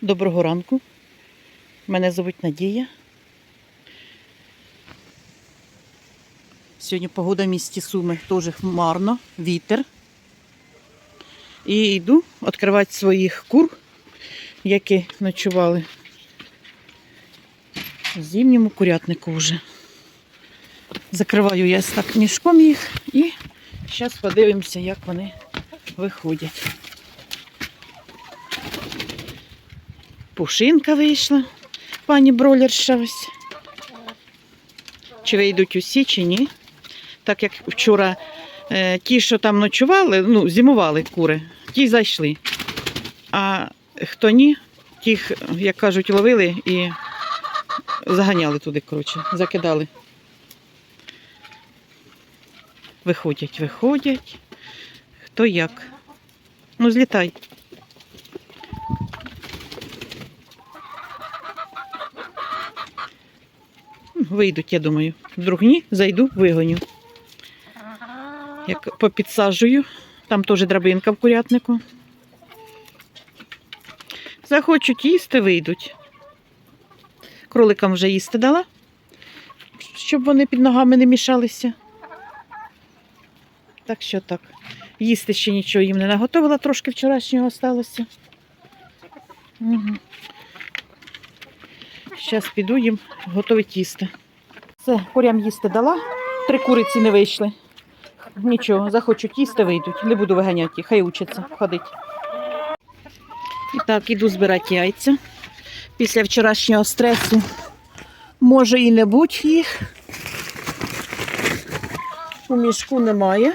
Доброго ранку. Мене звуть Надія. Сьогодні погода в місті Суми теж хмарно, вітер. І йду відкривати своїх кур, які ночували в зимньому курятнику вже. Закриваю я так мішком їх і зараз подивимося, як вони виходять. Пушинка вийшла, пані бролерша ось. Чи вийдуть усі, чи ні. Так як вчора е, ті, що там ночували, ну, зимували кури, ті зайшли. А хто ні, тих, як кажуть, ловили і заганяли туди, коротше, закидали. Виходять, виходять. Хто як. Ну, злітай. Вийдуть, я думаю. Вдруг ні, зайду, вигоню. Як попідсаджую, там теж драбинка в курятнику. Захочуть їсти, вийдуть. Кроликам вже їсти дала, щоб вони під ногами не мішалися. Так що так. Їсти ще нічого їм не наготовила, трошки вчорашнього осталося. Угу. Зараз піду їм готувати їсти. Все, курям їсти дала. Три куриці не вийшли. Нічого, захочуть їсти, вийдуть. Не буду виганяти їх, хай учаться ходить. І так, іду збирати яйця. Після вчорашнього стресу може і не будь їх. У мішку немає.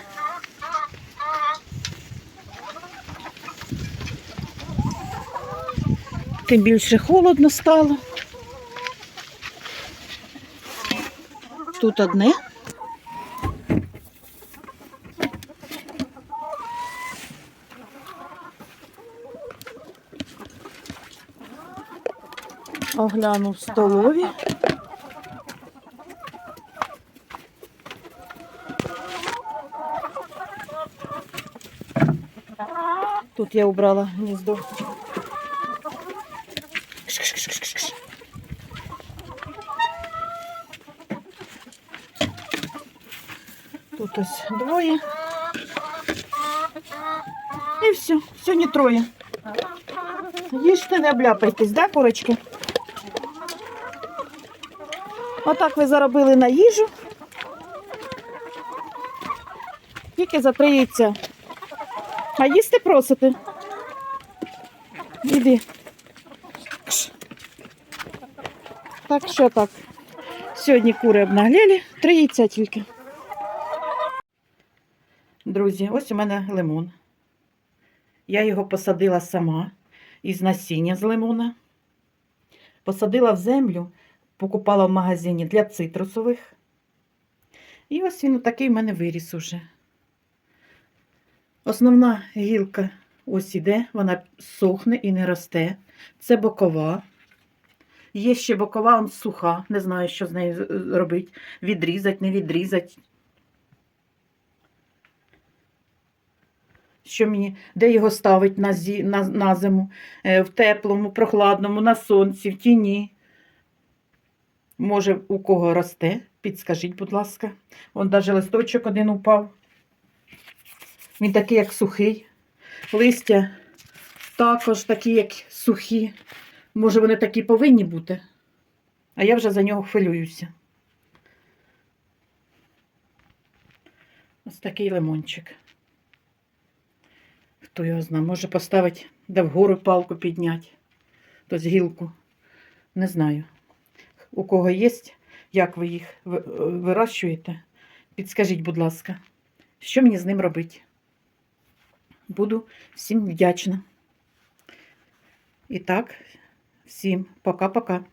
Тим більше холодно стало. Тут одне. Огляну в столові. Тут я убрала гніздо. Тут ось двоє. І все, сьогодні троє. Їжте, не обляпайтесь, да, курочки? Отак ви заробили на їжу. Тільки затриється. А їсти просите? Іди. Так що так. Сьогодні кури обнаглели, три яйця тільки. Друзі, ось у мене лимон. Я його посадила сама із насіння з лимона. Посадила в землю, покупала в магазині для цитрусових. І ось він такий в мене виріс уже. Основна гілка ось іде, вона сохне і не росте. Це бокова. Є ще бокова, он суха. Не знаю, що з нею робити. Відрізати, не відрізати. Що мені, де його ставить на, зі, на, на зиму, Е, в теплому, прохладному, на сонці, в тіні. Може, у кого росте, підскажіть, будь ласка. Вон навіть листочок один упав. Він такий, як сухий. Листя також такі, як сухі. Може, вони такі повинні бути. А я вже за нього хвилююся. Ось такий лимончик. Хто його знає, може поставити, де вгору палку підняти, то з гілку. Не знаю. У кого є, як ви їх вирощуєте, підскажіть, будь ласка, що мені з ним робити? Буду всім вдячна. І так, всім пока-пока.